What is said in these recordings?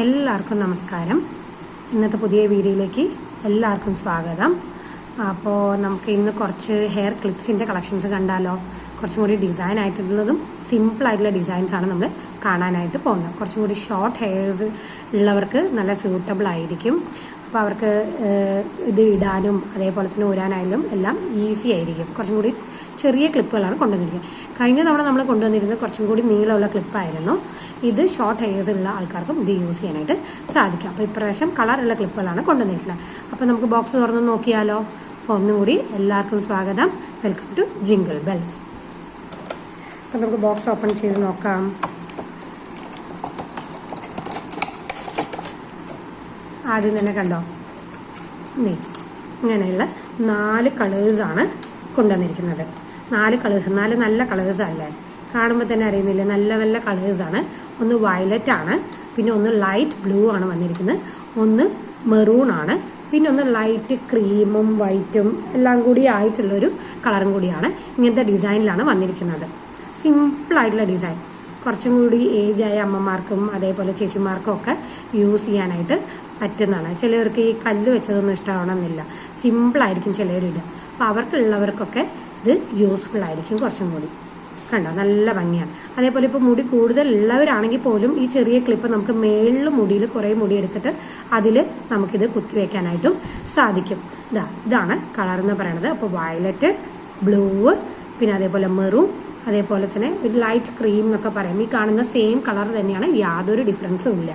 എല്ലാവർക്കും നമസ്കാരം. ഇന്നത്തെ പുതിയ വീഡിയോയിലേക്ക് എല്ലാവർക്കും സ്വാഗതം. അപ്പോൾ നമുക്ക് ഇന്ന് കുറച്ച് ഹെയർ ക്ലിപ്സിന്റെ കളക്ഷൻസ് കണ്ടാലോ? കുറച്ചും കൂടി ഡിസൈൻ ആയിട്ടുള്ളതും സിമ്പിൾ ആയിട്ടുള്ള ആണ് നമ്മൾ കാണാനായിട്ട് പോകുന്നത്. കുറച്ചും കൂടി ഷോർട്ട് ഹെയർസ് ഉള്ളവർക്ക് നല്ല സ്യൂട്ടബിൾ ആയിരിക്കും. അപ്പോൾ അവർക്ക് ഇത് ഇടാനും അതേപോലെ തന്നെ ഊരാനായാലും എല്ലാം ഈസി ആയിരിക്കും. കുറച്ചും കൂടി ചെറിയ ക്ലിപ്പുകളാണ് കൊണ്ടുവന്നിരിക്കുന്നത്. കഴിഞ്ഞ തവണ നമ്മൾ കൊണ്ടുവന്നിരുന്നത് കുറച്ചും കൂടി നീളമുള്ള ക്ലിപ്പായിരുന്നു. ഇത് ഷോർട്ട് ഹെയർസ് ഉള്ള ആൾക്കാർക്കും ഇത് യൂസ് ചെയ്യാനായിട്ട് സാധിക്കും. അപ്പോൾ ഇപ്രാവശ്യം കളറുള്ള ക്ലിപ്പുകളാണ് കൊണ്ടുവന്നിരിക്കുന്നത്. അപ്പോൾ നമുക്ക് ബോക്സ് തുറന്ന് നോക്കിയാലോ? അപ്പോൾ ഒന്നും കൂടി എല്ലാവർക്കും സ്വാഗതം. വെൽക്കം ടു ജിങ്കിൾ ബെൽസ് അപ്പോൾ നമുക്ക് ബോക്സ് ഓപ്പൺ ചെയ്ത് നോക്കാം. ആദ്യം തന്നെ കണ്ടോ? നീ ഇങ്ങനെയുള്ള നാല് കളേഴ്സാണ് കൊണ്ടുവന്നിരിക്കുന്നത്. നാല് കളേഴ്സ് നാല് നല്ല കളേഴ്സ് അല്ലേ കാണുമ്പോൾ തന്നെ അറിയുന്നില്ല? നല്ല നല്ല കളേഴ്സാണ് ഒന്ന് വയലറ്റ് ആണ് പിന്നെ ഒന്ന് ലൈറ്റ് ബ്ലൂ ആണ് വന്നിരിക്കുന്നത്. ഒന്ന് മെറൂൺ ആണ് പിന്നെ ഒന്ന് ലൈറ്റ് ക്രീമും വൈറ്റും എല്ലാം കൂടി ആയിട്ടുള്ളൊരു കളറും കൂടിയാണ് ഇങ്ങനത്തെ ഡിസൈനിലാണ് വന്നിരിക്കുന്നത്. സിമ്പിൾ ആയിട്ടുള്ള ഡിസൈൻ കുറച്ചും കൂടി ഏജ് ആയ അമ്മമാർക്കും അതേപോലെ ചേച്ചിമാർക്കും ഒക്കെ യൂസ് ചെയ്യാനായിട്ട് പറ്റുന്നതാണ്. ചിലവർക്ക് ഈ കല്ല് വെച്ചതൊന്നും ഇഷ്ടമാവണമെന്നില്ല സിമ്പിളായിരിക്കും ചിലവരിടുക അപ്പോൾ അവർക്കുള്ളവർക്കൊക്കെ ഇത് യൂസ്ഫുൾ ആയിരിക്കും കുറച്ചും കൂടി. കണ്ടോ? നല്ല ഭംഗിയാണ്. അതേപോലെ ഇപ്പോൾ മുടി കൂടുതൽ ഉള്ളവരാണെങ്കിൽ പോലും ഈ ചെറിയ ക്ലിപ്പ് നമുക്ക് മേളിൽ മുടിയിൽ കുറേ മുടി എടുത്തിട്ട് അതിൽ നമുക്കിത് കുത്തിവെക്കാനായിട്ടും സാധിക്കും. ഇതാ ഇതാണ് കളർ എന്ന് പറയുന്നത് അപ്പോൾ വയലറ്റ് ബ്ലൂ പിന്നെ അതേപോലെ മെറൂൺ അതേപോലെ തന്നെ ഒരു ലൈറ്റ് ക്രീം എന്നൊക്കെ പറയും. ഈ കാണുന്ന സെയിം കളർ തന്നെയാണ് യാതൊരു ഡിഫറൻസും ഇല്ല.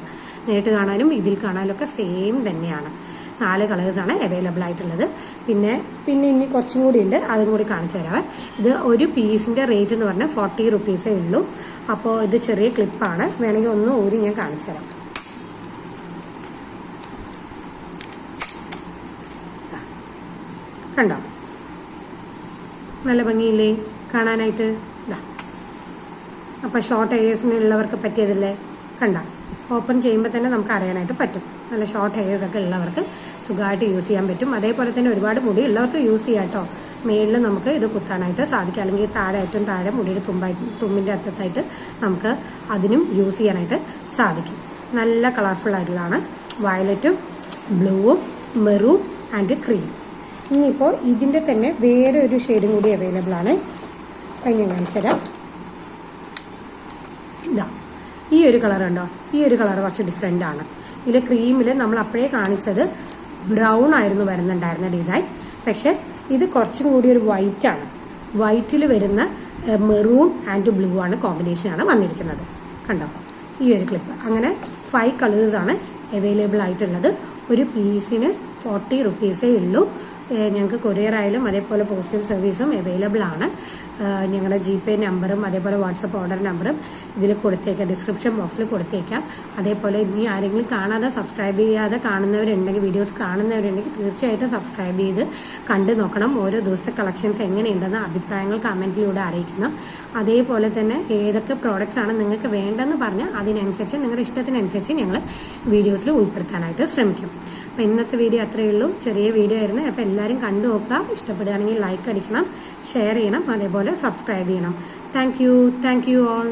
നേരിട്ട് കാണാനും ഇതിൽ കാണാനും ഒക്കെ സെയിം തന്നെയാണ്. നാല് കളേഴ്സാണ് അവൈലബിൾ ആയിട്ടുള്ളത്. പിന്നെ പിന്നെ ഇനി കുറച്ചും കൂടി ഉണ്ട്. അതും കൂടി കാണിച്ചു തരാവേ. ഇത് ഒരു പീസിന്റെ റേറ്റ് എന്ന് പറഞ്ഞാൽ ഫോർട്ടി റുപ്പീസേ ഉള്ളൂ. അപ്പോൾ ഇത് ചെറിയ ക്ലിപ്പാണ് വേണമെങ്കിൽ ഒന്ന് ഊരി ഞാൻ കാണിച്ചു തരാം. കണ്ടോ? നല്ല ഭംഗിയില്ലേ? കാണാനായിട്ട്? ഇതാ അപ്പോൾ ഷോർട്ട് ഏരിയസിനുള്ളവർക്ക് പറ്റിയതല്ലേ? കണ്ട? ഓപ്പൺ ചെയ്യുമ്പോൾ തന്നെ നമുക്ക് അറിയാനായിട്ട് പറ്റും. നല്ല ഷോർട്ട് ഹെയർസ് ഒക്കെ ഉള്ളവർക്ക് സുഖമായിട്ട് യൂസ് ചെയ്യാൻ പറ്റും. അതേപോലെ തന്നെ ഒരുപാട് മുടി ഉള്ളവർക്ക് യൂസ് ചെയ്യാം കേട്ടോ മേളിൽ നമുക്ക് ഇത് കുത്താനായിട്ട് സാധിക്കും. അല്ലെങ്കിൽ താഴെ ഏറ്റവും താഴെ മുടിയുടെ തുമ്പായി തുമ്പിന്റെ അറ്റത്തായിട്ട് നമുക്ക് അതിനും യൂസ് ചെയ്യാനായിട്ട് സാധിക്കും. നല്ല കളർഫുൾ ആയിട്ടുള്ളതാണ്. വയലറ്റും ബ്ലൂവും മെറൂം ആൻഡ് ക്രീം ഇനിയിപ്പോൾ ഇതിന്റെ തന്നെ വേറെ ഒരു ഷെയ്ഡും കൂടി അവൈലബിൾ ആണ്. അത് ഞാൻ കാണിച്ചു ഇതാ. ഈ ഒരു കളർ ഉണ്ടോ ഈ ഒരു കളർ കുറച്ച് ഡിഫറെന്റ് ആണ്. ഇതിൽ ക്രീമിൽ നമ്മൾ അപ്പോഴേ കാണിച്ചത് ബ്രൗൺ ആയിരുന്നു വരുന്നുണ്ടായിരുന്ന ഡിസൈൻ പക്ഷെ ഇത് കുറച്ചും കൂടി ഒരു വൈറ്റ് ആണ്. വൈറ്റിൽ വരുന്ന മെറൂൺ ആൻഡ് ബ്ലൂ ആണ് കോമ്പിനേഷൻ ആണ് വന്നിരിക്കുന്നത്. കണ്ടോ? ഈ ഒരു ക്ലിപ്പ് അങ്ങനെ ഫൈവ് കളേഴ്സ് ആണ് അവൈലബിൾ ആയിട്ടുള്ളത്. ഒരു പീസിന് ഫോർട്ടി റുപ്പീസേ ഉള്ളൂ. ഞങ്ങൾക്ക് കൊറിയർ ആയാലും അതേപോലെ പോസ്റ്റൽ സർവീസും അവൈലബിൾ ആണ്. ഞങ്ങളുടെ ജി പേ നമ്പറും അതേപോലെ വാട്സപ്പ് ഓർഡർ നമ്പറും ഇതിൽ കൊടുത്തേക്കാം. ഡിസ്ക്രിപ്ഷൻ ബോക്സിൽ കൊടുത്തേക്കാം. അതേപോലെ ഇനി ആരെങ്കിലും കാണാതെ സബ്സ്ക്രൈബ് ചെയ്യാതെ കാണുന്നവരുണ്ടെങ്കിൽ വീഡിയോസ് കാണുന്നവരുണ്ടെങ്കിൽ തീർച്ചയായിട്ടും സബ്സ്ക്രൈബ് ചെയ്ത് കണ്ടു നോക്കണം. ഓരോ ദിവസത്തെ കളക്ഷൻസ് എങ്ങനെയുണ്ടെന്ന് അഭിപ്രായങ്ങൾ കമന്റിലൂടെ അറിയിക്കണം. അതേപോലെ തന്നെ ഏതൊക്കെ പ്രോഡക്റ്റ്സ് ആണ് നിങ്ങൾക്ക് വേണ്ടെന്ന് പറഞ്ഞാൽ അതിനനുസരിച്ച് നിങ്ങളുടെ ഇഷ്ടത്തിനനുസരിച്ച് ഞങ്ങൾ വീഡിയോസിൽ ഉൾപ്പെടുത്താനായിട്ട് ശ്രമിക്കും. അപ്പോൾ ഇന്നത്തെ വീഡിയോ അത്രയേ ഉള്ളൂ. ചെറിയ വീഡിയോ ആയിരുന്നു. അപ്പോൾ എല്ലാവരും കണ്ടു നോക്കുക. ഇഷ്ടപ്പെടുകയാണെങ്കിൽ ലൈക്ക് അടിക്കണം ഷെയർ ചെയ്യണം. അതേപോലെ സബ്സ്ക്രൈബ് ചെയ്യണം thank you thank you all